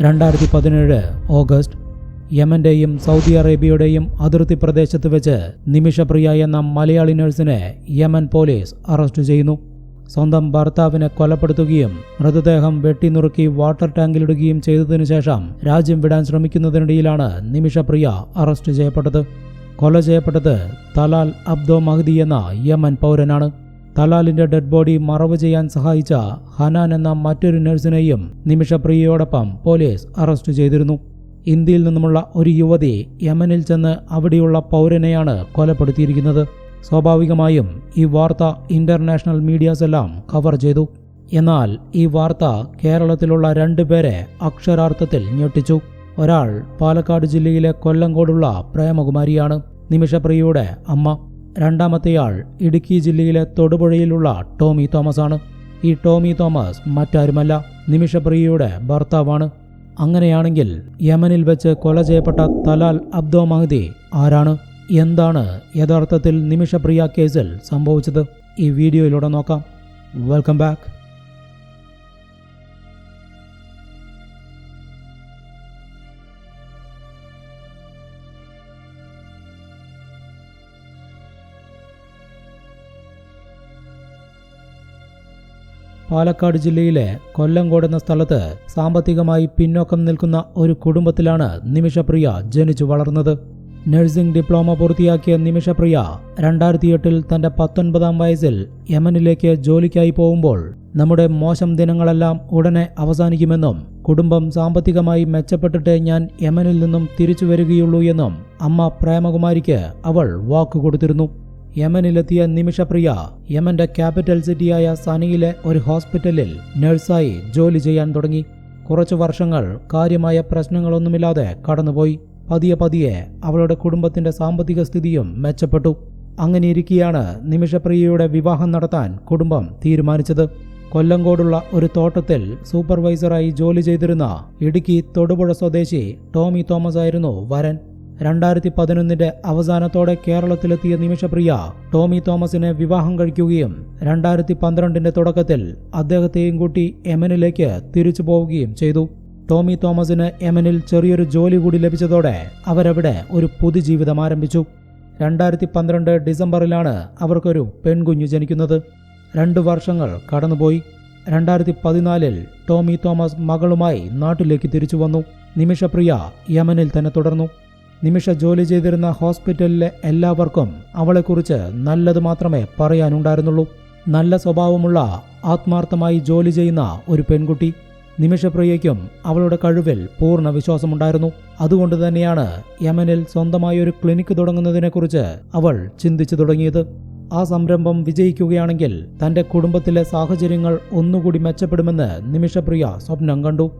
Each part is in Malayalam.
രണ്ടായിരത്തി പതിനേഴ് ഓഗസ്റ്റ് യമന്റെയും സൗദി അറേബ്യയുടെയും അതിർത്തി പ്രദേശത്ത് വെച്ച് നിമിഷപ്രിയ എന്ന മലയാളി നഴ്സിനെ യമൻ പോലീസ് അറസ്റ്റ് ചെയ്യുന്നു. സ്വന്തം ഭർത്താവിനെ കൊലപ്പെടുത്തുകയും മൃതദേഹം വെട്ടിനുറുക്കി വാട്ടർ ടാങ്കിലിടുകയും ചെയ്തതിനു ശേഷം രാജ്യം വിടാൻ ശ്രമിക്കുന്നതിനിടയിലാണ് നിമിഷപ്രിയ അറസ്റ്റ് ചെയ്യപ്പെട്ടത്. കൊല ചെയ്യപ്പെട്ടത് തലാൽ അബ്ദോ മഹദി എന്ന യമൻ പൗരനാണ്. തലാലിന്റെ ഡെഡ് ബോഡി മറവ് ചെയ്യാൻ സഹായിച്ച ഹനാൻ എന്ന മറ്റൊരു നഴ്സിനെയും നിമിഷപ്രിയയോടൊപ്പം പോലീസ് അറസ്റ്റ് ചെയ്തിരുന്നു. ഇന്ത്യയിൽ നിന്നുമുള്ള ഒരു യുവതി യമനിൽ ചെന്ന് അവിടെയുള്ള പൗരനെയാണ് കൊലപ്പെടുത്തിയിരിക്കുന്നത്. സ്വാഭാവികമായും ഈ വാർത്ത ഇന്റർനാഷണൽ മീഡിയാസ് എല്ലാം കവർ ചെയ്തു. എന്നാൽ ഈ വാർത്ത കേരളത്തിലുള്ള രണ്ടുപേരെ അക്ഷരാർത്ഥത്തിൽ ഞെട്ടിച്ചു. ഒരാൾ പാലക്കാട് ജില്ലയിലെ കൊല്ലങ്കോടുള്ള പ്രേമകുമാരിയാണ്. നിമിഷപ്രിയയുടെ അമ്മ. രണ്ടാമത്തെയാൾ ഇടുക്കി ജില്ലയിലെ തൊടുപുഴയിലുള്ള ടോമി തോമസ് ആണ് ഈ ടോമി തോമസ് മറ്റാരുമല്ല നിമിഷപ്രിയയുടെ ഭർത്താവാണ്. അങ്ങനെയാണെങ്കിൽ യമനിൽ വെച്ച് കൊല ചെയ്യപ്പെട്ട തലാൽ അബ്ദോ മഹദി ആരാണ്? എന്താണ് യഥാർത്ഥത്തിൽ നിമിഷപ്രിയ കേസിൽ സംഭവിച്ചത്? ഈ വീഡിയോയിലൂടെ നോക്കാം. Welcome back. പാലക്കാട് ജില്ലയിലെ കൊല്ലങ്കോട് എന്ന സ്ഥലത്ത് സാമ്പത്തികമായി പിന്നോക്കം നിൽക്കുന്ന ഒരു കുടുംബത്തിലാണ് നിമിഷപ്രിയ ജനിച്ചു വളർന്നത്. നഴ്സിംഗ് ഡിപ്ലോമ പൂർത്തിയാക്കിയ നിമിഷപ്രിയ രണ്ടായിരത്തി എട്ടിൽ തന്റെ പത്തൊൻപതാം വയസ്സിൽ യമനിലേക്ക് ജോലിക്കായി പോകുമ്പോൾ നമ്മുടെ മോശം ദിനങ്ങളെല്ലാം ഉടനെ അവസാനിക്കുമെന്നും കുടുംബം സാമ്പത്തികമായി മെച്ചപ്പെട്ടിട്ട് ഞാൻ യമനിൽ നിന്നും തിരിച്ചു വരികയുള്ളൂ എന്നും അമ്മ പ്രേമകുമാരിക്ക് അവൾ വാക്കു കൊടുത്തിരുന്നു യമനിലെത്തിയ നിമിഷപ്രിയ യമന്റെ ക്യാപിറ്റൽ സിറ്റിയായ സനിയിലെ ഒരു ഹോസ്പിറ്റലിൽ നഴ്സായി ജോലി ചെയ്യാൻ തുടങ്ങി. കുറച്ചു വർഷങ്ങൾ കാര്യമായ പ്രശ്നങ്ങളൊന്നുമില്ലാതെ കടന്നുപോയി. പതിയെ പതിയെ അവളുടെ കുടുംബത്തിന്റെ സാമ്പത്തിക സ്ഥിതിയും മെച്ചപ്പെട്ടു. അങ്ങനെയിരിക്കെയാണ് നിമിഷപ്രിയയുടെ വിവാഹം നടത്താൻ കുടുംബം തീരുമാനിച്ചത്. കൊല്ലങ്കോടുള്ള ഒരു തോട്ടത്തിൽ സൂപ്പർവൈസറായി ജോലി ചെയ്തിരുന്ന ഇടുക്കി തൊടുപുഴ സ്വദേശി ടോമി തോമസ് ആയിരുന്നു വരൻ. രണ്ടായിരത്തി പതിനൊന്നിന്റെ അവസാനത്തോടെ കേരളത്തിലെത്തിയ നിമിഷപ്രിയ ടോമി തോമസിനെ വിവാഹം കഴിക്കുകയും രണ്ടായിരത്തി പന്ത്രണ്ടിന്റെ തുടക്കത്തിൽ അദ്ദേഹത്തെയും കൂട്ടി യമനിലേക്ക് തിരിച്ചു പോവുകയും ചെയ്തു. ടോമി തോമസിന് യമനിൽ ചെറിയൊരു ജോലി കൂടി ലഭിച്ചതോടെ അവരവിടെ ഒരു പുതുജീവിതം ആരംഭിച്ചു. രണ്ടായിരത്തി പന്ത്രണ്ട് ഡിസംബറിലാണ് അവർക്കൊരു പെൺകുഞ്ഞു ജനിക്കുന്നത്. രണ്ടു വർഷങ്ങൾ കടന്നുപോയി. രണ്ടായിരത്തി പതിനാലിൽ ടോമി തോമസ് മകളുമായി നാട്ടിലേക്ക് തിരിച്ചു വന്നു. നിമിഷപ്രിയ യമനിൽ തന്നെ തുടർന്നു. നിമിഷ ജോലി ചെയ്തിരുന്ന ഹോസ്പിറ്റലിലെ എല്ലാവർക്കും അവളെക്കുറിച്ച് നല്ലത് മാത്രമേ പറയാനുണ്ടായിരുന്നുള്ളൂ. നല്ല സ്വഭാവമുള്ള ആത്മാർത്ഥമായി ജോലി ചെയ്യുന്ന ഒരു പെൺകുട്ടി. നിമിഷപ്രിയയ്ക്കും അവളുടെ കഴിവിൽ പൂർണ വിശ്വാസമുണ്ടായിരുന്നു. അതുകൊണ്ട് തന്നെയാണ് യമനിൽ സ്വന്തമായി ഒരു ക്ലിനിക്ക് തുടങ്ങുന്നതിനെക്കുറിച്ച് അവൾ ചിന്തിച്ചു തുടങ്ങിയത്. ആ സംരംഭം വിജയിക്കുകയാണെങ്കിൽ തന്റെ കുടുംബത്തിലെ സാഹചര്യങ്ങൾ ഒന്നുകൂടി മെച്ചപ്പെടുമെന്ന് നിമിഷപ്രിയ സ്വപ്നം കണ്ടു.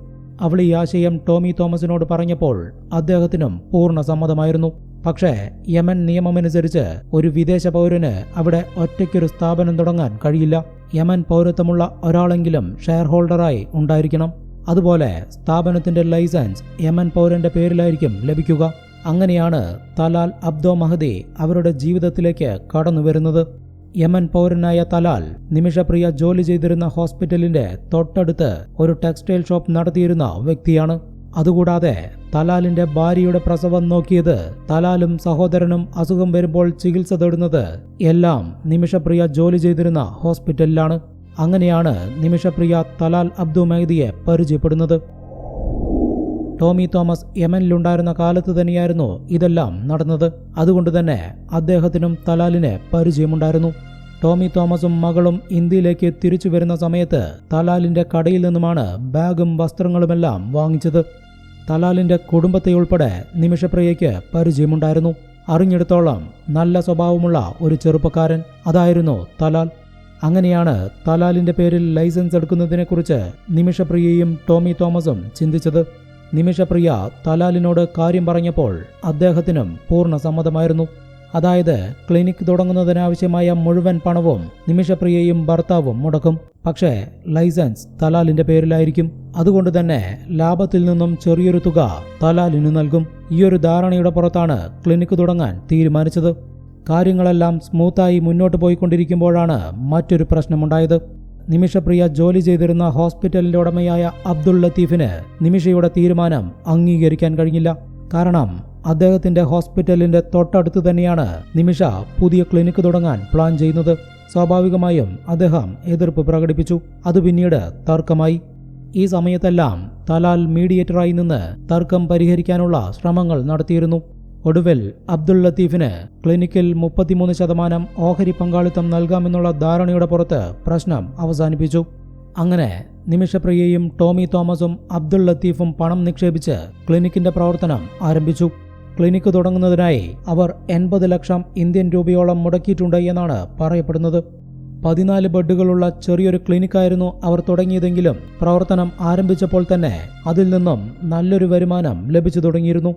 അവൾ ഈ ആശയം ടോമി തോമസിനോട് പറഞ്ഞപ്പോൾ അദ്ദേഹത്തിനും പൂർണ സമ്മതമായിരുന്നു. പക്ഷേ യമൻ നിയമമനുസരിച്ച് ഒരു വിദേശ പൗരന് അവിടെ ഒറ്റയ്ക്കൊരു സ്ഥാപനം തുടങ്ങാൻ കഴിയില്ല. യമൻ പൗരത്വമുള്ള ഒരാളെങ്കിലും ഷെയർ ഹോൾഡറായി ഉണ്ടായിരിക്കണം. അതുപോലെ സ്ഥാപനത്തിന്റെ ലൈസൻസ് യമൻ പൗരന്റെ പേരിലായിരിക്കും ലഭിക്കുക. അങ്ങനെയാണ് തലാൽ അബ്ദോ മഹദി അവരുടെ ജീവിതത്തിലേക്ക് കടന്നു വരുന്നത് യമൻ പൗരനായ തലാൽ നിമിഷപ്രിയ ജോലി ചെയ്തിരുന്ന ഹോസ്പിറ്റലിന്റെ തൊട്ടടുത്ത് ഒരു ടെക്സ്റ്റൈൽ ഷോപ്പ് നടത്തിയിരുന്ന വ്യക്തിയാണ്. അതുകൂടാതെ തലാലിന്റെ ഭാര്യയുടെ പ്രസവം നോക്കിയത് തലാലും സഹോദരനും അസുഖം വരുമ്പോൾ ചികിത്സ തേടുന്നത് എല്ലാം നിമിഷപ്രിയ ജോലി ചെയ്തിരുന്ന ഹോസ്പിറ്റലിലാണ്. അങ്ങനെയാണ് നിമിഷപ്രിയ തലാൽ അബ്ദു മെഹദിയെ പരിചയപ്പെടുന്നത്. ടോമി തോമസ് യമനിലുണ്ടായിരുന്ന കാലത്ത് തന്നെയായിരുന്നു ഇതെല്ലാം നടന്നത്. അതുകൊണ്ട് തന്നെ അദ്ദേഹത്തിനും തലാലിന് പരിചയമുണ്ടായിരുന്നു. ടോമി തോമസും മകളും ഇന്ത്യയിലേക്ക് തിരിച്ചു വരുന്ന സമയത്ത് തലാലിന്റെ കടയിൽ നിന്നുമാണ് ബാഗും വസ്ത്രങ്ങളുമെല്ലാം വാങ്ങിച്ചത്. തലാലിന്റെ കുടുംബത്തെ ഉൾപ്പെടെ നിമിഷപ്രിയയ്ക്ക് പരിചയമുണ്ടായിരുന്നു. അറിഞ്ഞെടുത്തോളം നല്ല സ്വഭാവമുള്ള ഒരു ചെറുപ്പക്കാരൻ അതായിരുന്നു തലാൽ. അങ്ങനെയാണ് തലാലിന്റെ പേരിൽ ലൈസൻസ് എടുക്കുന്നതിനെക്കുറിച്ച് നിമിഷപ്രിയയും ടോമി തോമസും ചിന്തിച്ചത്. നിമിഷപ്രിയ തലാലിനോട് കാര്യം പറഞ്ഞപ്പോൾ അദ്ദേഹത്തിനും പൂർണ സമ്മതമായിരുന്നു. അതായത് ക്ലിനിക് തുടങ്ങുന്നതിനാവശ്യമായ മുഴുവൻ പണവും നിമിഷപ്രിയയും ഭർത്താവും മുടക്കും. പക്ഷേ ലൈസൻസ് തലാലിന്റെ പേരിലായിരിക്കും. അതുകൊണ്ട് തന്നെ ലാഭത്തിൽ നിന്നും ചെറിയൊരു തുക തലാലിന് നൽകും. ഈയൊരു ധാരണയുടെ പുറത്താണ് ക്ലിനിക് തുടങ്ങാൻ തീരുമാനിച്ചത്. കാര്യങ്ങളെല്ലാം സ്മൂത്തായി മുന്നോട്ട് പോയിക്കൊണ്ടിരിക്കുമ്പോഴാണ് മറ്റൊരു പ്രശ്നമുണ്ടായത്. നിമിഷപ്രിയ ജോലി ചെയ്തിരുന്ന ഹോസ്പിറ്റലിന്റെ ഉടമയായ അബ്ദുൾ ലത്തീഫിന് നിമിഷയുടെ തീരുമാനം അംഗീകരിക്കാൻ കഴിഞ്ഞില്ല. കാരണം അദ്ദേഹത്തിന്റെ ഹോസ്പിറ്റലിന്റെ തൊട്ടടുത്ത് തന്നെയാണ് നിമിഷ പുതിയ ക്ലിനിക്ക് തുടങ്ങാൻ പ്ലാൻ ചെയ്യുന്നത്. സ്വാഭാവികമായും അദ്ദേഹം എതിർപ്പ് പ്രകടിപ്പിച്ചു. അത് പിന്നീട് തർക്കമായി. ഈ സമയത്തെല്ലാം തലാൽ മീഡിയേറ്ററായി നിന്ന് തർക്കം പരിഹരിക്കാനുള്ള ശ്രമങ്ങൾ നടത്തിയിരുന്നു. ഒടുവിൽ അബ്ദുൾ ലത്തീഫിന് ക്ലിനിക്കിൽ മുപ്പത്തിമൂന്ന് ശതമാനം ഓഹരി പങ്കാളിത്തം നൽകാമെന്നുള്ള ധാരണയുടെ പുറത്ത് പ്രശ്നം അവസാനിപ്പിച്ചു. അങ്ങനെ നിമിഷപ്രിയയും ടോമി തോമസും അബ്ദുൾ ലത്തീഫും പണം നിക്ഷേപിച്ച് ക്ലിനിക്കിന്റെ പ്രവർത്തനം ആരംഭിച്ചു. ക്ലിനിക്ക് തുടങ്ങുന്നതിനായി അവർ എൺപത് ലക്ഷം ഇന്ത്യൻ രൂപയോളം മുടക്കിയിട്ടുണ്ട് എന്നാണ് പറയപ്പെടുന്നത്. പതിനാല് ബെഡുകളുള്ള ചെറിയൊരു ക്ലിനിക്കായിരുന്നു അവർ തുടങ്ങിയതെങ്കിലും പ്രവർത്തനം ആരംഭിച്ചപ്പോൾ തന്നെ അതിൽ നിന്നും നല്ലൊരു വരുമാനം ലഭിച്ചു തുടങ്ങിയിരുന്നു.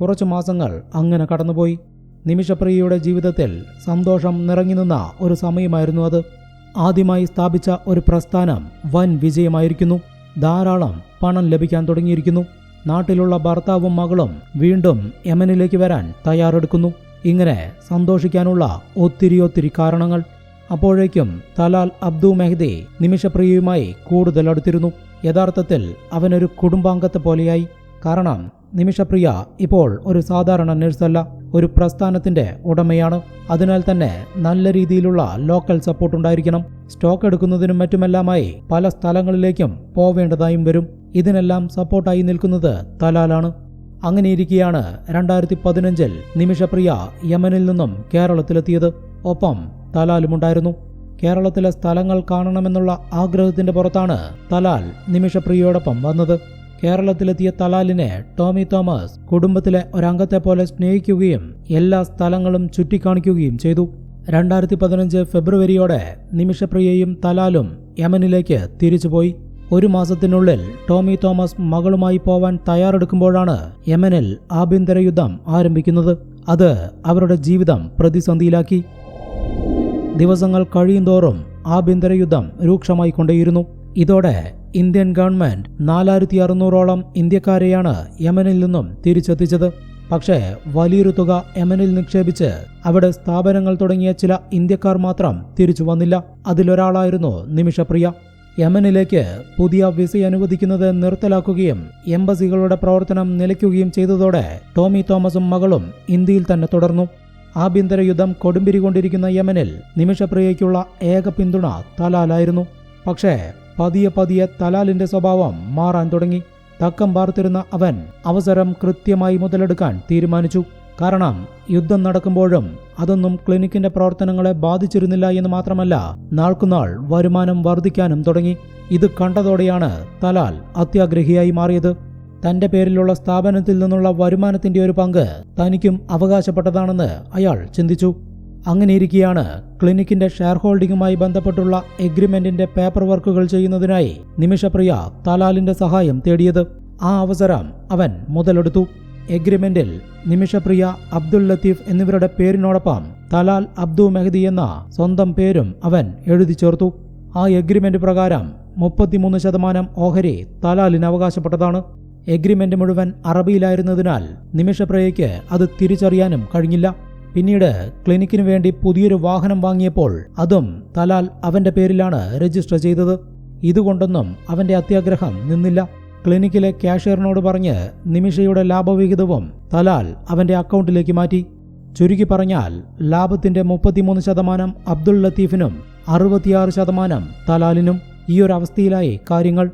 കുറച്ചു മാസങ്ങൾ അങ്ങനെ കടന്നുപോയി. നിമിഷപ്രിയയുടെ ജീവിതത്തിൽ സന്തോഷം നിറഞ്ഞു നിന്ന ഒരു സമയമായിരുന്നു അത്. ആദ്യമായി സ്ഥാപിച്ച ഒരു പ്രസ്ഥാനം വൻ വിജയമായിരിക്കുന്നു. ധാരാളം പണം ലഭിക്കാൻ തുടങ്ങിയിരിക്കുന്നു. നാട്ടിലുള്ള ഭർത്താവും മകളും വീണ്ടും യമനിലേക്ക് വരാൻ തയ്യാറെടുക്കുന്നു. ഇങ്ങനെ സന്തോഷിക്കാനുള്ള ഒത്തിരി ഒത്തിരി കാരണങ്ങൾ. അപ്പോഴേക്കും തലാൽ അബ്ദു മെഹ്ദി നിമിഷപ്രിയയുമായി കൂടുതൽ അടുത്തിരുന്നു. യഥാർത്ഥത്തിൽ അവനൊരു കുടുംബാംഗത്തെ പോലെയായി. കാരണം നിമിഷപ്രിയ ഇപ്പോൾ ഒരു സാധാരണ നഴ്സല്ല ഒരു പ്രസ്ഥാനത്തിന്റെ ഉടമയാണ്. അതിനാൽ തന്നെ നല്ല രീതിയിലുള്ള ലോക്കൽ സപ്പോർട്ട് ഉണ്ടായിരിക്കണം. സ്റ്റോക്ക് എടുക്കുന്നതിനും മറ്റുമെല്ലാമായി പല സ്ഥലങ്ങളിലേക്കും പോവേണ്ടതായും വരും. ഇതിനെല്ലാം സപ്പോർട്ടായി നിൽക്കുന്നത് തലാലാണ് അങ്ങനെയിരിക്കെയാണ് രണ്ടായിരത്തി പതിനഞ്ചിൽ നിമിഷപ്രിയ യമനിൽ നിന്നും കേരളത്തിലെത്തിയത്. ഒപ്പം തലാലുമുണ്ടായിരുന്നു കേരളത്തിലെ സ്ഥലങ്ങൾ കാണണമെന്നുള്ള ആഗ്രഹത്തിന്റെ പുറത്താണ് തലാൽ നിമിഷപ്രിയയോടൊപ്പം വന്നത്. കേരളത്തിലെത്തിയ തലാലിനെ ടോമി തോമസ് കുടുംബത്തിലെ ഒരംഗത്തെ പോലെ സ്നേഹിക്കുകയും എല്ലാ സ്ഥലങ്ങളും ചുറ്റിക്കാണിക്കുകയും ചെയ്തു. രണ്ടായിരത്തി പതിനഞ്ച് ഫെബ്രുവരിയോടെ നിമിഷപ്രിയയും തലാലും യമനിലേക്ക് തിരിച്ചുപോയി. ഒരു മാസത്തിനുള്ളിൽ ടോമി തോമസ് മകളുമായി പോവാൻ തയ്യാറെടുക്കുമ്പോഴാണ് യമനിൽ ആഭ്യന്തര യുദ്ധം ആരംഭിക്കുന്നത്. അത് അവരുടെ ജീവിതം പ്രതിസന്ധിയിലാക്കി. ദിവസങ്ങൾ കഴിയുന്തോറും ആഭ്യന്തര യുദ്ധം രൂക്ഷമായി കൊണ്ടേയിരുന്നു. ഇതോടെ ഇന്ത്യൻ ഗവൺമെന്റ് നാലായിരത്തി അറുന്നൂറോളം ഇന്ത്യക്കാരെയാണ് യമനിൽ നിന്നും തിരിച്ചെത്തിച്ചത്. പക്ഷേ വലിയൊരു തുക യമനിൽ നിക്ഷേപിച്ച് അവിടെ സ്ഥാപനങ്ങൾ തുടങ്ങിയ ചില ഇന്ത്യക്കാർ മാത്രം തിരിച്ചു വന്നില്ല. അതിലൊരാളായിരുന്നു നിമിഷപ്രിയ. യമനിലേക്ക് പുതിയ വിസ അനുവദിക്കുന്നത് നിർത്തലാക്കുകയും എംബസികളുടെ പ്രവർത്തനം നിലയ്ക്കുകയും ചെയ്തതോടെ ടോമി തോമസും മകളും ഇന്ത്യയിൽ തന്നെ തുടർന്നു. ആഭ്യന്തര യുദ്ധം കൊടുമ്പിരികൊണ്ടിരിക്കുന്ന യമനിൽ നിമിഷപ്രിയയ്ക്കുള്ള ഏക പിന്തുണ തലാലായിരുന്നു. പക്ഷേ പതിയെ പതിയെ തലാലിന്റെ സ്വഭാവം മാറാൻ തുടങ്ങി. തക്കം പാർത്തിരുന്ന അവൻ അവസരം കൃത്യമായി മുതലെടുക്കാൻ തീരുമാനിച്ചു. കാരണം യുദ്ധം നടക്കുമ്പോഴും അതൊന്നും ക്ലിനിക്കിന്റെ പ്രവർത്തനങ്ങളെ ബാധിച്ചിരുന്നില്ല എന്ന് മാത്രമല്ല നാൾക്കുനാൾ വരുമാനം വർദ്ധിക്കാനും തുടങ്ങി. ഇത് കണ്ടതോടെയാണ് തലാൽ അത്യാഗ്രഹിയായി മാറിയത്. തന്റെ പേരിലുള്ള സ്ഥാപനത്തിൽ നിന്നുള്ള വരുമാനത്തിന്റെ ഒരു പങ്ക് തനിക്കും അവകാശപ്പെട്ടതാണെന്ന് അയാൾ ചിന്തിച്ചു. അങ്ങനെയിരിക്കെയാണ് ക്ലിനിക്കിന്റെ ഷെയർ ഹോൾഡിംഗുമായി ബന്ധപ്പെട്ടുള്ള എഗ്രിമെന്റിന്റെ പേപ്പർ വർക്കുകൾ ചെയ്യുന്നതിനായി നിമിഷപ്രിയ തലാലിന്റെ സഹായം തേടിയത്. ആ അവസരം അവൻ മുതലെടുത്തു. എഗ്രിമെന്റിൽ നിമിഷപ്രിയ അബ്ദുൽ ലത്തീഫ് എന്നിവരുടെ പേരിനോടൊപ്പം തലാൽ അബ്ദു മെഹദി എന്ന സ്വന്തം പേരും അവൻ എഴുതി ചേർത്തു. ആ എഗ്രിമെന്റ് പ്രകാരം മുപ്പത്തിമൂന്ന് ശതമാനം ഓഹരി തലാലിന് അവകാശപ്പെട്ടതാണ്. എഗ്രിമെന്റ് മുഴുവൻ അറബിയിലായിരുന്നതിനാൽ നിമിഷപ്രിയയ്ക്ക് അത് തിരിച്ചറിയാനും കഴിഞ്ഞില്ല. പിന്നീട് ക്ലിനിക്കിനു വേണ്ടി പുതിയൊരു വാഹനം വാങ്ങിയപ്പോൾ അതും തലാൽ അവന്റെ പേരിലാണ് രജിസ്റ്റർ ചെയ്തത്. ഇതുകൊണ്ടൊന്നും അവന്റെ അത്യാഗ്രഹം നിന്നില്ല. ക്ലിനിക്കിലെ ക്യാഷ്യറിനോട് പറഞ്ഞ് നിമിഷയുടെ ലാഭവിഹിതവും തലാൽ അവന്റെ അക്കൗണ്ടിലേക്ക് മാറ്റി. ചുരുക്കി പറഞ്ഞാൽ ലാഭത്തിന്റെ മുപ്പത്തിമൂന്ന് ശതമാനം അബ്ദുൾ ലത്തീഫിനും അറുപത്തിയാറ് ശതമാനം തലാലിനും ഈ ഒരു അവസ്ഥയിലായി കാര്യങ്ങൾ.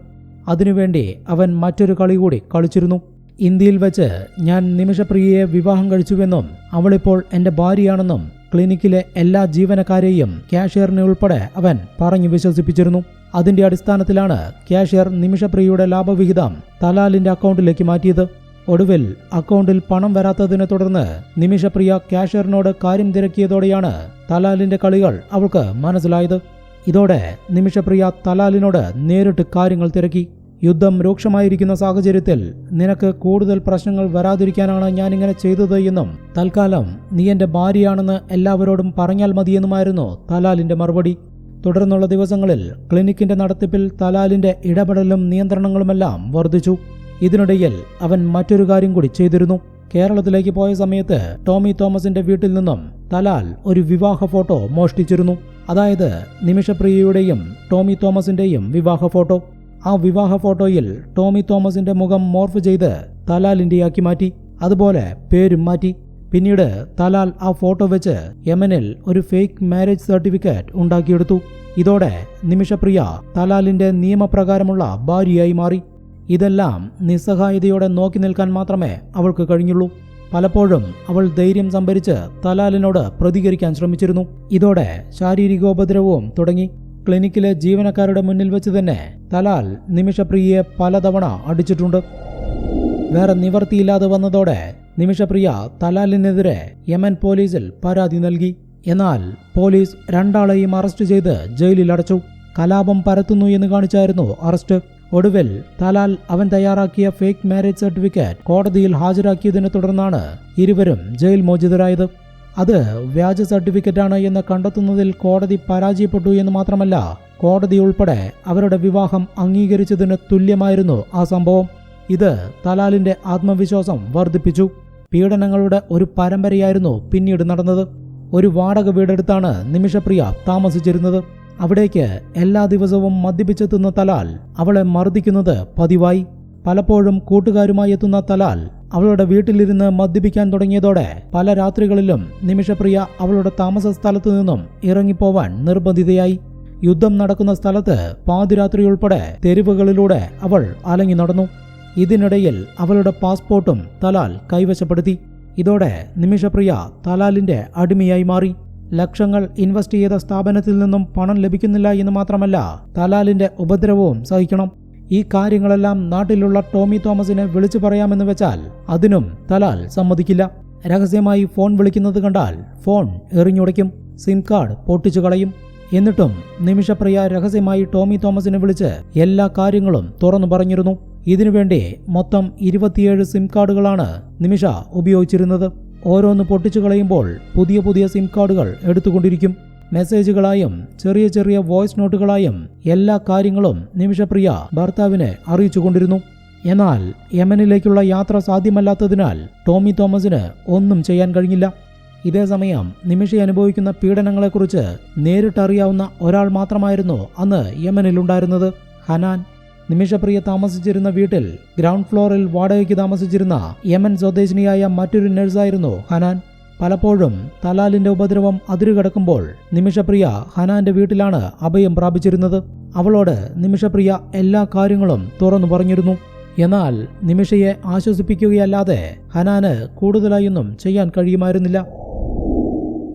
അതിനുവേണ്ടി അവൻ മറ്റൊരു കളി കൂടി കളിച്ചിരുന്നു. ഇന്ത്യയിൽ വെച്ച് ഞാൻ നിമിഷപ്രിയയെ വിവാഹം കഴിച്ചുവെന്നും അവളിപ്പോൾ എന്റെ ഭാര്യയാണെന്നും ക്ലിനിക്കിലെ എല്ലാ ജീവനക്കാരെയും കാഷ്യറിനെ ഉൾപ്പെടെ അവൻ പറഞ്ഞു വിശ്വസിപ്പിച്ചിരുന്നു. അതിന്റെ അടിസ്ഥാനത്തിലാണ് കാഷ്യർ നിമിഷപ്രിയയുടെ ലാഭവിഹിതം തലാലിന്റെ അക്കൗണ്ടിലേക്ക് മാറ്റിയത്. ഒടുവിൽ അക്കൗണ്ടിൽ പണം വരാത്തതിനെ തുടർന്ന് നിമിഷപ്രിയ കാഷ്യറിനോട് കാര്യം തിരക്കിയതോടെയാണ് തലാലിന്റെ കളികൾ അവൾക്ക് മനസ്സിലായത്. ഇതോടെ നിമിഷപ്രിയ തലാലിനോട് നേരിട്ട് കാര്യങ്ങൾ തിരക്കി. യുദ്ധം രൂക്ഷമായിരിക്കുന്ന സാഹചര്യത്തിൽ നിനക്ക് കൂടുതൽ പ്രശ്നങ്ങൾ വരാതിരിക്കാനാണ് ഞാനിങ്ങനെ ചെയ്തത് എന്നും തൽക്കാലം നീ എന്റെ ഭാര്യയാണെന്ന് എല്ലാവരോടും പറഞ്ഞാൽ മതിയെന്നുമായിരുന്നു തലാലിന്റെ മറുപടി. തുടർന്നുള്ള ദിവസങ്ങളിൽ ക്ലിനിക്കിന്റെ നടത്തിപ്പിൽ തലാലിന്റെ ഇടപെടലും നിയന്ത്രണങ്ങളുമെല്ലാം വർദ്ധിച്ചു. ഇതിനിടയിൽ അവൻ മറ്റൊരു കാര്യം കൂടി ചെയ്തിരുന്നു. കേരളത്തിലേക്ക് പോയ സമയത്ത് ടോമി തോമസിന്റെ വീട്ടിൽ നിന്നും തലാൽ ഒരു വിവാഹ ഫോട്ടോ മോഷ്ടിച്ചിരുന്നു. അതായത് നിമിഷപ്രിയയുടെയും ടോമി തോമസിന്റെയും വിവാഹ ഫോട്ടോ. ആ വിവാഹ ഫോട്ടോയിൽ ടോമി തോമസിന്റെ മുഖം മോർഫ് ചെയ്ത് തലാൽ ഇന്ത്യയാക്കി മാറ്റി. അതുപോലെ പേരും മാറ്റി. പിന്നീട് തലാൽ ആ ഫോട്ടോ വെച്ച് യമനിൽ ഒരു ഫേക്ക് മാരേജ് സർട്ടിഫിക്കറ്റ് ഉണ്ടാക്കിയെടുത്തു. ഇതോടെ നിമിഷപ്രിയ തലാലിന്റെ നിയമപ്രകാരമുള്ള ഭാര്യയായി മാറി. ഇതെല്ലാം നിസ്സഹായതയോടെ നോക്കി നിൽക്കാൻ മാത്രമേ അവൾക്ക് കഴിഞ്ഞുള്ളൂ. പലപ്പോഴും അവൾ ധൈര്യം സംഭരിച്ച് തലാലിനോട് പ്രതികരിക്കാൻ ശ്രമിച്ചിരുന്നു. ഇതോടെ ശാരീരികോപദ്രവവും തുടങ്ങി. ക്ലിനിക്കിലെ ജീവനക്കാരുടെ മുന്നിൽ വെച്ച് തന്നെ തലാൽ നിമിഷപ്രിയയെ പലതവണ അടിച്ചിട്ടുണ്ട്. വേറെ നിവർത്തിയില്ലാതെ വന്നതോടെ നിമിഷപ്രിയ തലാലിനെതിരെ യമൻ പോലീസിൽ പരാതി നൽകി. എന്നാൽ പോലീസ് രണ്ടാളെയും അറസ്റ്റ് ചെയ്ത് ജയിലിൽ അടച്ചു. കലാപം പരത്തുന്നു എന്ന് കാണിച്ചായിരുന്നു അറസ്റ്റ്. ഒടുവിൽ തലാൽ അവൻ തയ്യാറാക്കിയ ഫേക്ക് മാരേജ് സർട്ടിഫിക്കറ്റ് കോടതിയിൽ ഹാജരാക്കിയതിനെ തുടർന്നാണ് ഇരുവരും ജയിൽ മോചിതരായത്. അത് വ്യാജ സർട്ടിഫിക്കറ്റാണ് എന്ന് കണ്ടെത്തുന്നതിൽ കോടതി പരാജയപ്പെട്ടു എന്ന് മാത്രമല്ല കോടതി ഉൾപ്പെടെ അവരുടെ വിവാഹം അംഗീകരിച്ചതിന് തുല്യമായിരുന്നു ആ സംഭവം. ഇത് തലാലിന്റെ ആത്മവിശ്വാസം വർദ്ധിപ്പിച്ചു. പീഡനങ്ങളുടെ ഒരു പരമ്പരയായിരുന്നു പിന്നീട് നടന്നത്. ഒരു വാടക വീടെടുത്താണ് നിമിഷപ്രിയ താമസിച്ചിരുന്നത്. അവിടേക്ക് എല്ലാ ദിവസവും മദ്യപിച്ചെത്തുന്ന തലാൽ അവളെ മർദ്ദിക്കുന്നത് പതിവായി. പലപ്പോഴും കൂട്ടുകാരുമായി എത്തുന്ന തലാൽ അവളുടെ വീട്ടിലിരുന്ന് മദ്യപിക്കാൻ തുടങ്ങിയതോടെ പല രാത്രികളിലും നിമിഷപ്രിയ അവളുടെ താമസ സ്ഥലത്തു നിന്നും ഇറങ്ങിപ്പോവാൻ നിർബന്ധിതയായി. യുദ്ധം നടക്കുന്ന സ്ഥലത്ത് പാതിരാത്രി ഉൾപ്പെടെ തെരുവുകളിലൂടെ അവൾ അലങ്ങി നടന്നു. ഇതിനിടയിൽ അവളുടെ പാസ്പോർട്ടും തലാൽ കൈവശപ്പെടുത്തി. ഇതോടെ നിമിഷപ്രിയ തലാലിന്റെ അടിമയായി മാറി. ലക്ഷങ്ങൾ ഇൻവെസ്റ്റ് ചെയ്ത സ്ഥാപനത്തിൽ നിന്നും പണം ലഭിക്കുന്നില്ല എന്ന് മാത്രമല്ല തലാലിന്റെ ഉപദ്രവവും സഹിക്കണം. ഈ കാര്യങ്ങളെല്ലാം നാട്ടിലുള്ള ടോമി തോമസിനെ വിളിച്ചു പറയാമെന്ന് വെച്ചാൽ അതിനും തലാൽ സമ്മതിക്കില്ല. രഹസ്യമായി ഫോൺ വിളിക്കുന്നത് കണ്ടാൽ ഫോൺ എറിഞ്ഞുടയ്ക്കും. സിം കാർഡ് പൊട്ടിച്ചു കളയും. എന്നിട്ടും നിമിഷപ്രിയ രഹസ്യമായി ടോമി തോമസിനെ വിളിച്ച് എല്ലാ കാര്യങ്ങളും തുറന്നു പറഞ്ഞിരുന്നു. ഇതിനുവേണ്ടി മൊത്തം ഇരുപത്തിയേഴ് സിം കാർഡുകളാണ് നിമിഷ ഉപയോഗിച്ചിരുന്നത്. ഓരോന്ന് പൊട്ടിച്ചു കളയുമ്പോൾ പുതിയ പുതിയ സിം കാർഡുകൾ എടുത്തുകൊണ്ടിരിക്കും. മെസ്സേജുകളായും ചെറിയ ചെറിയ വോയിസ് നോട്ടുകളായും എല്ലാ കാര്യങ്ങളും നിമിഷപ്രിയ ഭർത്താവിനെ അറിയിച്ചുകൊണ്ടിരുന്നു. എന്നാൽ യമനിലേക്കുള്ള യാത്ര സാധ്യമല്ലാത്തതിനാൽ ടോമി തോമസിന് ഒന്നും ചെയ്യാൻ കഴിഞ്ഞില്ല. ഇതേസമയം നിമിഷ അനുഭവിക്കുന്ന പീഡനങ്ങളെക്കുറിച്ച് നേരിട്ടറിയാവുന്ന ഒരാൾ മാത്രമായിരുന്നു അന്ന് യമനിലുണ്ടായിരുന്നത്. ഹനാൻ നിമിഷപ്രിയ താമസിച്ചിരുന്ന വീട്ടിൽ ഗ്രൗണ്ട് ഫ്ലോറിൽ വാടകയ്ക്ക് താമസിച്ചിരുന്ന യമൻ സ്വദേശിനിയായ മറ്റൊരു നഴ്സായിരുന്നു ഹനാൻ. പലപ്പോഴും തലാലിന്റെ ഉപദ്രവം അതിരുകടക്കുമ്പോൾ നിമിഷപ്രിയ ഹനാന്റെ വീട്ടിലാണ് അഭയം പ്രാപിച്ചിരുന്നത്. അവളോട് നിമിഷപ്രിയ എല്ലാ കാര്യങ്ങളും തുറന്നു പറഞ്ഞിരുന്നു. എന്നാൽ നിമിഷയെ ആശ്വസിപ്പിക്കുകയല്ലാതെ ഹനാന് കൂടുതലായൊന്നും ചെയ്യാൻ കഴിയുമായിരുന്നില്ല.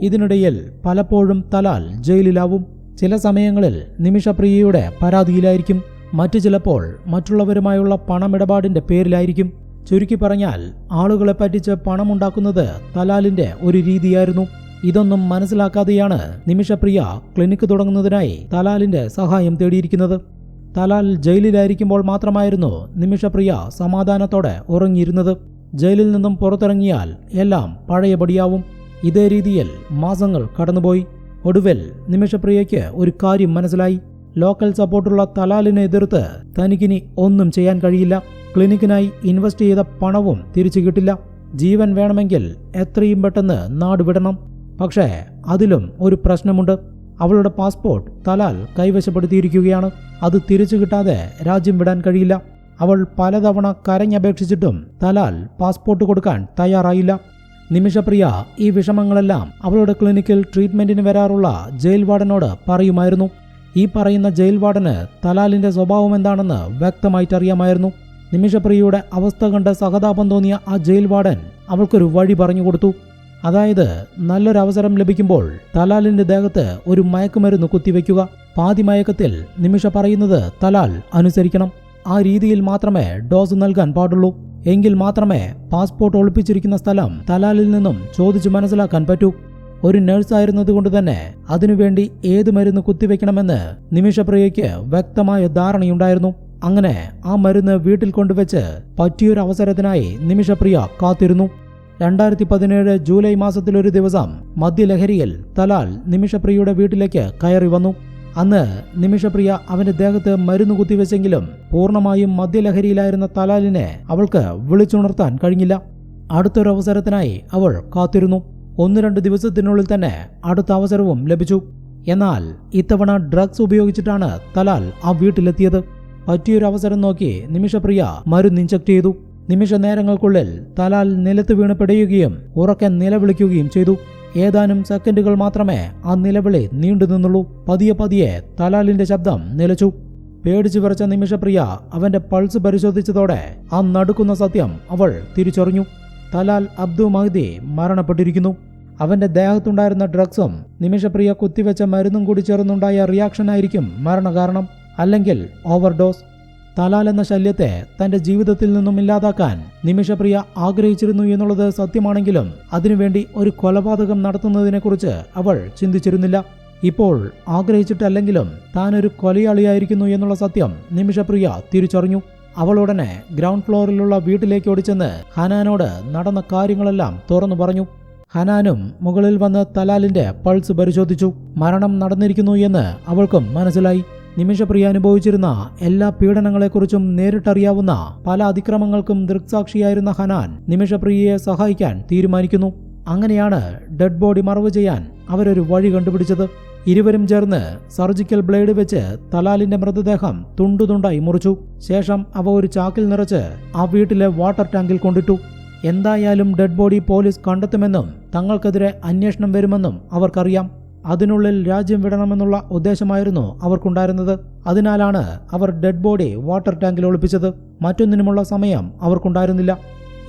ഇതിനിടയിൽ പലപ്പോഴും തലാൽ ജയിലിലാവും. ചില സമയങ്ങളിൽ നിമിഷപ്രിയയുടെ പരാതിയിലായിരിക്കും. മറ്റു ചിലപ്പോൾ മറ്റുള്ളവരുമായുള്ള പണമിടപാടിന്റെ പേരിലായിരിക്കും. ചുരുക്കി പറഞ്ഞാൽ ആളുകളെ പറ്റിച്ച് പണമുണ്ടാക്കുന്നത് തലാലിന്റെ ഒരു രീതിയായിരുന്നു. ഇതൊന്നും മനസ്സിലാക്കാതെയാണ് നിമിഷപ്രിയ ക്ലിനിക്ക് തുടങ്ങുന്നതിനായി തലാലിന്റെ സഹായം തേടിയിരിക്കുന്നത്. തലാൽ ജയിലിലായിരിക്കുമ്പോൾ മാത്രമായിരുന്നു നിമിഷപ്രിയ സമാധാനത്തോടെ ഉറങ്ങിയിരുന്നത്. ജയിലിൽ നിന്നും പുറത്തിറങ്ങിയാൽ എല്ലാം പഴയപടിയാവും. ഇതേ രീതിയിൽ മാസങ്ങൾ കടന്നുപോയി. ഒടുവിൽ നിമിഷപ്രിയയ്ക്ക് ഒരു കാര്യം മനസ്സിലായി. ലോക്കൽ സപ്പോർട്ടുള്ള തലാലിനെ എതിർത്ത് തനിക്കിനി ഒന്നും ചെയ്യാൻ കഴിയില്ല. ക്ലിനിക്കിനായി ഇൻവെസ്റ്റ് ചെയ്ത പണവും തിരിച്ചു കിട്ടില്ല. ജീവൻ വേണമെങ്കിൽ എത്രയും പെട്ടെന്ന് നാട് വിടണം. പക്ഷേ അതിലും ഒരു പ്രശ്നമുണ്ട്. അവളുടെ പാസ്പോർട്ട് തലാൽ കൈവശപ്പെടുത്തിയിരിക്കുകയാണ്. അത് തിരിച്ചു കിട്ടാതെ രാജ്യം വിടാൻ കഴിയില്ല. അവൾ പലതവണ കരഞ്ഞപേക്ഷിച്ചിട്ടും തലാൽ പാസ്പോർട്ട് കൊടുക്കാൻ തയ്യാറായില്ല. നിമിഷപ്രിയ ഈ വിഷമങ്ങളെല്ലാം അവളുടെ ക്ലിനിക്കിൽ ട്രീറ്റ്മെന്റിന് വരാറുള്ള ജയിൽ വാർഡനോട് പറയുമായിരുന്നു. ഈ പറയുന്ന ജയിൽ വാർഡന് തലാലിന്റെ സ്വഭാവം എന്താണെന്ന് വ്യക്തമായിട്ട് അറിയാമായിരുന്നു നിമിഷപ്രിയയുടെ അവസ്ഥ കണ്ട് സഹതാപം തോന്നിയ ആ ജയിൽ വാർഡൻ അവൾക്കൊരു വഴി പറഞ്ഞു കൊടുത്തു. അതായത് നല്ലൊരവസരം ലഭിക്കുമ്പോൾ തലാലിന്റെ ദേഹത്ത് ഒരു മയക്കുമരുന്ന് കുത്തിവെക്കുക. പാതി മയക്കത്തിൽ നിമിഷ പറയുന്നത് തലാൽ അനുസരിക്കണം. ആ രീതിയിൽ മാത്രമേ ഡോസ് നൽകാൻ പാടുള്ളൂ. എങ്കിൽ മാത്രമേ പാസ്പോർട്ട് ഒളിപ്പിച്ചിരിക്കുന്ന സ്ഥലം തലാലിൽ നിന്നും ചോദിച്ചു മനസ്സിലാക്കാൻ പറ്റൂ. ഒരു നഴ്സായിരുന്നത് കൊണ്ട് തന്നെ അതിനുവേണ്ടി ഏത് മരുന്ന് കുത്തിവെക്കണമെന്ന് നിമിഷപ്രിയയ്ക്ക് വ്യക്തമായ ധാരണയുണ്ടായിരുന്നു. അങ്ങനെ ആ മരുന്ന് വീട്ടിൽ കൊണ്ടുവച്ച് പറ്റിയൊരു അവസരത്തിനായി നിമിഷപ്രിയ കാത്തിരുന്നു. രണ്ടായിരത്തി പതിനേഴ് ജൂലൈ മാസത്തിലൊരു ദിവസം മദ്യലഹരിയിൽ തലാൽ നിമിഷപ്രിയയുടെ വീട്ടിലേക്ക് കയറി വന്നു. അന്ന് നിമിഷപ്രിയ അവന്റെ ദേഹത്ത് മരുന്ന് കുത്തിവെച്ചെങ്കിലും പൂർണമായും മദ്യലഹരിയിലായിരുന്ന തലാലിനെ അവൾക്ക് വിളിച്ചുണർത്താൻ കഴിഞ്ഞില്ല. അടുത്തൊരവസരത്തിനായി അവൾ കാത്തിരുന്നു. ഒന്ന് രണ്ട് ദിവസത്തിനുള്ളിൽ തന്നെ അടുത്ത അവസരവും ലഭിച്ചു. എന്നാൽ ഇത്തവണ ഡ്രഗ്സ് ഉപയോഗിച്ചിട്ടാണ് തലാൽ ആ വീട്ടിലെത്തിയത്. പറ്റിയൊരു അവസരം നോക്കി നിമിഷപ്രിയ മരുന്ന് ഇഞ്ചക്ട് ചെയ്തു. നിമിഷ നേരങ്ങൾക്കുള്ളിൽ തലാൽ നിലത്ത് വീണ് പിടയുകയും ഉറക്കെ നിലവിളിക്കുകയും ചെയ്തു. ഏതാനും സെക്കൻഡുകൾ മാത്രമേ ആ നിലവിളി നീണ്ടു നിന്നുള്ളൂ. പതിയെ പതിയെ തലാലിന്റെ ശബ്ദം നിലച്ചു. പേടിച്ചു വിറച്ച നിമിഷപ്രിയ അവന്റെ പൾസ് പരിശോധിച്ചതോടെ ആ നടുക്കുന്ന സത്യം അവൾ തിരിച്ചറിഞ്ഞു. തലാൽ അബ്ദു മഹദി മരണപ്പെട്ടിരിക്കുന്നു. അവന്റെ ദേഹത്തുണ്ടായിരുന്ന ഡ്രഗ്സും നിമിഷപ്രിയ കുത്തിവെച്ച മരുന്നും കൂടി ചേർന്നുണ്ടായ റിയാക്ഷനായിരിക്കും മരണകാരണം. അല്ലെങ്കിൽ ഓവർഡോസ്. തലാൽ എന്ന ശല്യത്തെ തന്റെ ജീവിതത്തിൽ നിന്നും ഇല്ലാതാക്കാൻ നിമിഷപ്രിയ ആഗ്രഹിച്ചിരുന്നു എന്നുള്ളത് സത്യമാണെങ്കിലും അതിനുവേണ്ടി ഒരു കൊലപാതകം നടത്തുന്നതിനെക്കുറിച്ച് അവൾ ചിന്തിച്ചിരുന്നില്ല. ഇപ്പോൾ ആഗ്രഹിച്ചിട്ടല്ലെങ്കിലും ഒരു കൊലയാളിയായിരിക്കുന്നു എന്നുള്ള സത്യം നിമിഷപ്രിയ തിരിച്ചറിഞ്ഞു. അവൾ ഉടനെ ഗ്രൗണ്ട് ഫ്ലോറിലുള്ള വീട്ടിലേക്ക് ഓടിച്ചെന്ന് ഹനാനോട് നടന്ന കാര്യങ്ങളെല്ലാം തുറന്നു പറഞ്ഞു. ഹനാനും മുകളിൽ വന്ന് തലാലിന്റെ പൾസ് പരിശോധിച്ചു. മരണം നടന്നിരിക്കുന്നു എന്ന് അവൾക്കും മനസ്സിലായി. നിമിഷപ്രിയ അനുഭവിച്ചിരുന്ന എല്ലാ പീഡനങ്ങളെക്കുറിച്ചും നേരിട്ടറിയാവുന്ന പല അതിക്രമങ്ങൾക്കും ദൃക്സാക്ഷിയായിരുന്ന ഹനാൻ നിമിഷപ്രിയയെ സഹായിക്കാൻ തീരുമാനിക്കുന്നു. അങ്ങനെയാണ് ഡെഡ് ബോഡി മറവ് ചെയ്യാൻ അവരൊരു വഴി കണ്ടുപിടിച്ചത്. ഇരുവരും ചേർന്ന് സർജിക്കൽ ബ്ലേഡ് വെച്ച് തലാലിന്റെ മൃതദേഹം തുണ്ടുതുണ്ടായി മുറിച്ചു. ശേഷം അവ ഒരു ചാക്കിൽ നിറച്ച് ആ വീട്ടിലെ വാട്ടർ ടാങ്കിൽ കൊണ്ടിട്ടു. എന്തായാലും ഡെഡ് ബോഡി പോലീസ് കണ്ടെത്തുമെന്നും തങ്ങൾക്കെതിരെ അന്വേഷണം വരുമെന്നും അവർക്കറിയാം. അതിനുള്ളിൽ രാജ്യം വിടണമെന്നുള്ള ഉദ്ദേശമായിരുന്നു അവർക്കുണ്ടായിരുന്നത്. അതിനാലാണ് അവർ ഡെഡ് ബോഡി വാട്ടർ ടാങ്കിൽ ഒളിപ്പിച്ചത്. മറ്റൊന്നിനുമുള്ള സമയം അവർക്കുണ്ടായിരുന്നില്ല.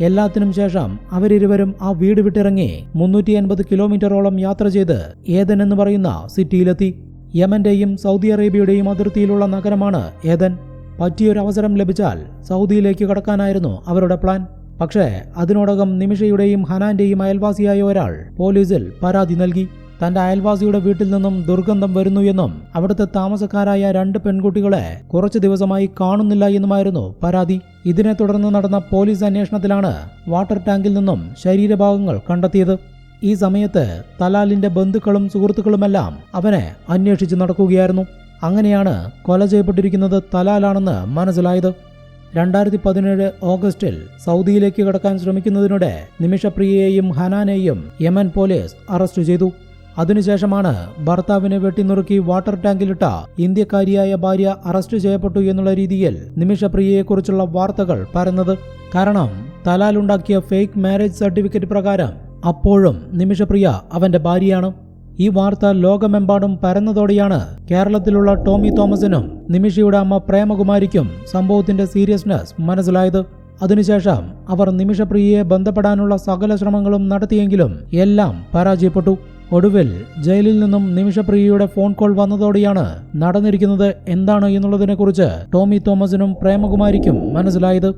എല്ലാത്തിനും ശേഷം അവരിരുവരും ആ വീട് വിട്ടിറങ്ങി മുന്നൂറ്റി അൻപത് കിലോമീറ്ററോളം യാത്ര ചെയ്ത് ഏതൻ എന്ന് പറയുന്ന സിറ്റിയിലെത്തി. യമന്റെയും സൗദി അറേബ്യയുടെയും അതിർത്തിയിലുള്ള നഗരമാണ് ഏതൻ. പറ്റിയൊരവസരം ലഭിച്ചാൽ സൗദിയിലേക്ക് കടക്കാനായിരുന്നു അവരുടെ പ്ലാൻ. പക്ഷേ അതിനോടകം നിമിഷയുടെയും ഹനാന്റെയും അയൽവാസിയായ ഒരാൾ പോലീസിൽ പരാതി നൽകി. തന്റെ അയൽവാസിയുടെ വീട്ടിൽ നിന്നും ദുർഗന്ധം വരുന്നു എന്നും അവിടുത്തെ താമസക്കാരായ രണ്ട് പെൺകുട്ടികളെ കുറച്ചു ദിവസമായി കാണുന്നില്ല എന്നുമായിരുന്നു പരാതി. ഇതിനെ തുടർന്ന് നടന്ന പോലീസ് അന്വേഷണത്തിലാണ് വാട്ടർ ടാങ്കിൽ നിന്നും ശരീരഭാഗങ്ങൾ കണ്ടെത്തിയത്. ഈ സമയത്ത് തലാലിന്റെ ബന്ധുക്കളും സുഹൃത്തുക്കളുമെല്ലാം അവനെ അന്വേഷിച്ചു നടക്കുകയായിരുന്നു. അങ്ങനെയാണ് കൊല ചെയ്യപ്പെട്ടിരിക്കുന്നത് തലാലാണെന്ന് മനസ്സിലായത്. രണ്ടായിരത്തി പതിനേഴ് ഓഗസ്റ്റിൽ സൗദിയിലേക്ക് കടക്കാൻ ശ്രമിക്കുന്നതിനിടെ നിമിഷപ്രിയയെയും ഹനാനെയും യമൻ പോലീസ് അറസ്റ്റ് ചെയ്തു. അതിനുശേഷമാണ് ഭർത്താവിനെ വെട്ടിനുറുക്കി വാട്ടർ ടാങ്കിലിട്ട ഇന്ത്യക്കാരിയായ ഭാര്യ അറസ്റ്റ് ചെയ്യപ്പെട്ടു എന്നുള്ള രീതിയിൽ നിമിഷപ്രിയയെക്കുറിച്ചുള്ള വാർത്തകൾ പരന്നത്. കാരണം തലാലുണ്ടാക്കിയ ഫേക്ക് മാരേജ് സർട്ടിഫിക്കറ്റ് പ്രകാരം അപ്പോഴും നിമിഷപ്രിയ അവന്റെ ഭാര്യയാണ്. ഈ വാർത്ത ലോകമെമ്പാടും പരന്നതോടെയാണ് കേരളത്തിലുള്ള ടോമി തോമസിനും നിമിഷയുടെ അമ്മ പ്രേമകുമാരിക്കും സംഭവത്തിന്റെ സീരിയസ്നെസ് മനസ്സിലായത്. അതിനുശേഷം അവർ നിമിഷപ്രിയയെ ബന്ധപ്പെടാനുള്ള സകല ശ്രമങ്ങളും നടത്തിയെങ്കിലും എല്ലാം പരാജയപ്പെട്ടു. ഒടുവിൽ ജയിലിൽ നിന്നും നിമിഷപ്രിയയുടെ ഫോൺ കോൾ വന്നതോടെയാണ് നടന്നിരിക്കുന്നത് എന്താണ് എന്നുള്ളതിനെക്കുറിച്ച് ടോമി തോമസിനും പ്രേമകുമാരിക്കും മനസ്സിലായത്.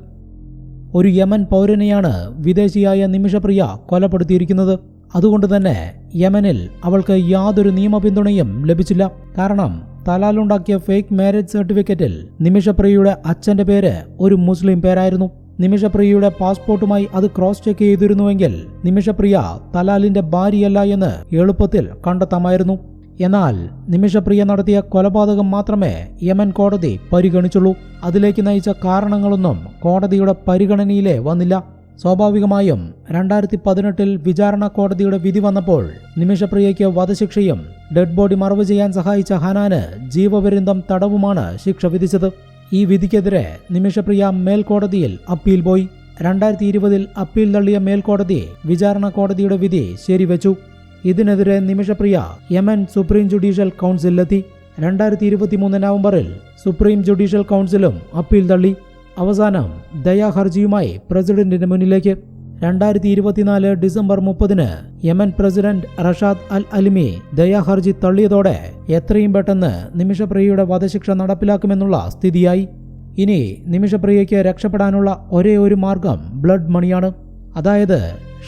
ഒരു യമൻ പൗരനെയാണ് വിദേശിയായ നിമിഷപ്രിയ കൊലപ്പെടുത്തിയിരിക്കുന്നത്. അതുകൊണ്ട് തന്നെ യമനിൽ അവൾക്ക് യാതൊരു നിയമ പിന്തുണയും ലഭിച്ചില്ല. കാരണം തലാലുണ്ടാക്കിയ ഫേക്ക് മാരേജ് സർട്ടിഫിക്കറ്റിൽ നിമിഷപ്രിയയുടെ അച്ഛന്റെ പേര് ഒരു മുസ്ലിം പേരായിരുന്നു. നിമിഷപ്രിയയുടെ പാസ്പോർട്ടുമായി അത് ക്രോസ് ചെക്ക് ചെയ്തിരുന്നുവെങ്കിൽ നിമിഷപ്രിയ തലാലിന്റെ ഭാര്യയല്ല എന്ന് എളുപ്പത്തിൽ കണ്ടെത്താമായിരുന്നു. എന്നാൽ നിമിഷപ്രിയ നടത്തിയ കൊലപാതകം മാത്രമേ യമൻ കോടതി പരിഗണിച്ചുള്ളൂ. അതിലേക്ക് നയിച്ച കാരണങ്ങളൊന്നും കോടതിയുടെ പരിഗണനയിലേ വന്നില്ല. സ്വാഭാവികമായും രണ്ടായിരത്തി പതിനെട്ടിൽ വിചാരണ കോടതിയുടെ വിധി വന്നപ്പോൾ നിമിഷപ്രിയയ്ക്ക് വധശിക്ഷയും ഡെഡ് ബോഡി മറവ് ചെയ്യാൻ സഹായിച്ച ഹനാന് ജീവപര്യന്തം തടവുമാണ് ശിക്ഷ വിധിച്ചത്. ഈ വിധിക്കെതിരെ നിമിഷപ്രിയ മേൽക്കോടതിയിൽ അപ്പീൽ പോയി. രണ്ടായിരത്തി ഇരുപതിൽ അപ്പീൽ തള്ളിയ മേൽക്കോടതി വിചാരണ കോടതിയുടെ വിധി ശരിവെച്ചു. ഇതിനെതിരെ നിമിഷപ്രിയ യമൻ സുപ്രീം ജുഡീഷ്യൽ കൗൺസിലെത്തി രണ്ടായിരത്തി ഇരുപത്തിമൂന്ന് നവംബറിൽ സുപ്രീം ജുഡീഷ്യൽ കൗൺസിലും അപ്പീൽ തള്ളി. അവസാനം ദയാഹർജിയുമായി പ്രസിഡന്റിന് മുന്നിലേക്ക്. രണ്ടായിരത്തി ഇരുപത്തിനാല് ഡിസംബർ മുപ്പതിന് Yemen president Rashad al Alimi ദയാഹർജി തള്ളിയതോടെ എത്രയും പെട്ടെന്ന് നിമിഷപ്രിയയുടെ വധശിക്ഷ നടപ്പിലാക്കുമെന്നുള്ള സ്ഥിതിയായി. ഇനി നിമിഷപ്രിയയ്ക്ക് രക്ഷപ്പെടാനുള്ള ഒരേ ഒരു മാർഗം ബ്ലഡ് മണിയാണ്. അതായത്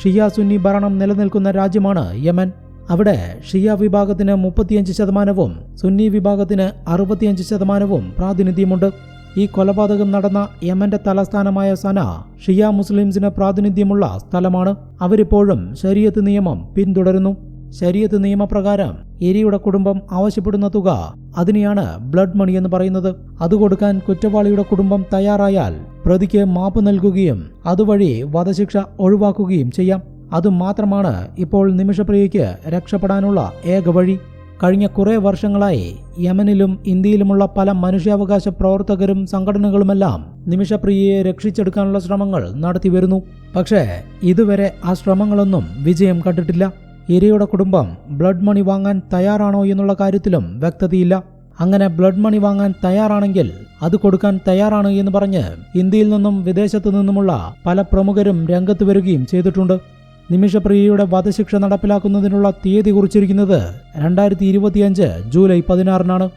ഷിയ സുന്നി ഭരണം നിലനിൽക്കുന്ന രാജ്യമാണ് യമൻ. അവിടെ ഷിയ വിഭാഗത്തിന് മുപ്പത്തിയഞ്ച് ശതമാനവും സുന്നി വിഭാഗത്തിന് അറുപത്തിയഞ്ച് ശതമാനവും പ്രാതിനിധ്യമുണ്ട്. ഈ കൊലപാതകം നടന്ന യമന്റെ തലസ്ഥാനമായ സന ഷിയ മുസ്ലിംസിന് പ്രാതിനിധ്യമുള്ള സ്ഥലമാണ്. അവരിപ്പോഴും ശരീരത്ത് നിയമം പിന്തുടരുന്നു. ശരീരത്ത് നിയമപ്രകാരം എരിയുടെ കുടുംബം ആവശ്യപ്പെടുന്ന തുക അതിനെയാണ് ബ്ലഡ് മണി എന്ന് പറയുന്നത്. അത് കൊടുക്കാൻ കുറ്റവാളിയുടെ കുടുംബം തയ്യാറായാൽ പ്രതിക്ക് മാപ്പ് നൽകുകയും അതുവഴി വധശിക്ഷ ഒഴിവാക്കുകയും ചെയ്യാം. അതുമാത്രമാണ് ഇപ്പോൾ നിമിഷപ്രിയയ്ക്ക് രക്ഷപ്പെടാനുള്ള ഏക വഴി. കഴിഞ്ഞ കുറേ വർഷങ്ങളായി യമനിലും ഇന്ത്യയിലുമുള്ള പല മനുഷ്യാവകാശ പ്രവർത്തകരും സംഘടനകളുമെല്ലാം നിമിഷപ്രിയയെ രക്ഷിച്ചെടുക്കാനുള്ള ശ്രമങ്ങൾ നടത്തിവരുന്നു പക്ഷേ ഇതുവരെ ആ ശ്രമങ്ങളൊന്നും വിജയം കണ്ടിട്ടില്ല. ഇരയുടെ കുടുംബം ബ്ലഡ് മണി വാങ്ങാൻ തയ്യാറാണോ എന്നുള്ള കാര്യത്തിലും വ്യക്തതയില്ല. അങ്ങനെ ബ്ലഡ് മണി വാങ്ങാൻ തയ്യാറാണെങ്കിൽ അത് കൊടുക്കാൻ തയ്യാറാണ് എന്ന് പറഞ്ഞ് ഇന്ത്യയിൽ നിന്നും വിദേശത്തു നിന്നുമുള്ള പല പ്രമുഖരും രംഗത്ത് വരികയും ചെയ്തിട്ടുണ്ട്. നിമിഷപ്രിയയുടെ വധശിക്ഷ നടപ്പിലാക്കുന്നതിനുള്ള തീയതി കുറിച്ചിരിക്കുന്നത് രണ്ടായിരത്തി ഇരുപത്തിയഞ്ച് ജൂലൈ പതിനാറിനാണ്.